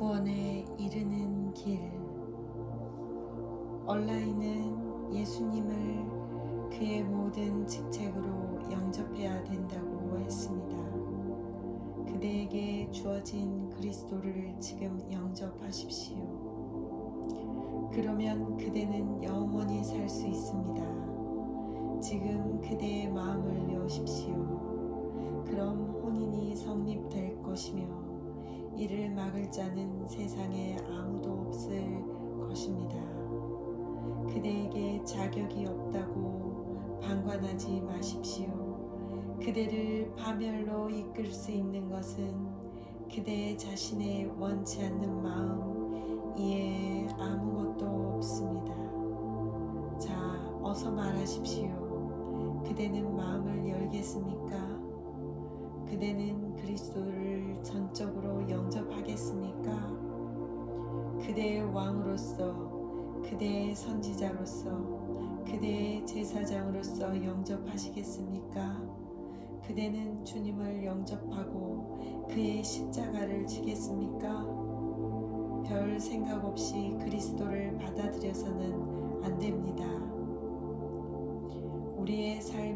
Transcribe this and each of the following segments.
구원에 이르는 길 온라인은 예수님을 그의 모든 직책으로 영접해야 된다고 했습니다. 그대에게 주어진 그리스도를 지금 영접하십시오. 그러면 그대는 영원히 살 수 있습니다. 지금 그대의 마음을 여십시오. 그럼 혼인이 성립될 것이며 이를 막을 자는 세상에 아무도 없을 것입니다. 그대에게 자격이 없다고 방관하지 마십시오. 그대를 파멸로 이끌 수 있는 것은 그대 자신의 원치 않는 마음 이에 아무것도 없습니다. 자, 어서 말하십시오. 그대는 마음을 열겠습니까? 그대는 그리스도를 전적으로 영접하겠습니까? 그대의 왕으로서, 그대의 선지자로서, 그대의 제사장으로서 영접하시겠습니까? 그대는 주님을 영접하고 그의 십자가를 지겠습니까? 별 생각 없이 그리스도를 받아들여서는 안 됩니다.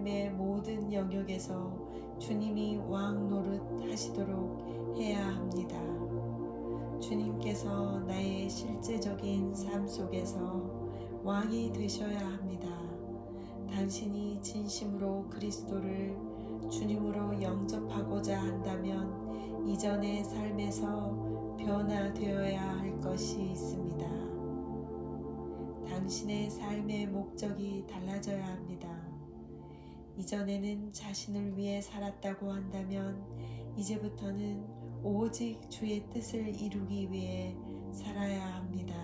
삶의 모든 영역에서 주님이 왕 노릇 하시도록 해야 합니다. 주님께서 나의 실제적인 삶 속에서 왕이 되셔야 합니다. 당신이 진심으로 그리스도를 주님으로 영접하고자 한다면 이전의 삶에서 변화되어야 할 것이 있습니다. 당신의 삶의 목적이 달라져야 합니다. 이전에는 자신을 위해 살았다고 한다면 이제부터는 오직 주의 뜻을 이루기 위해 살아야 합니다.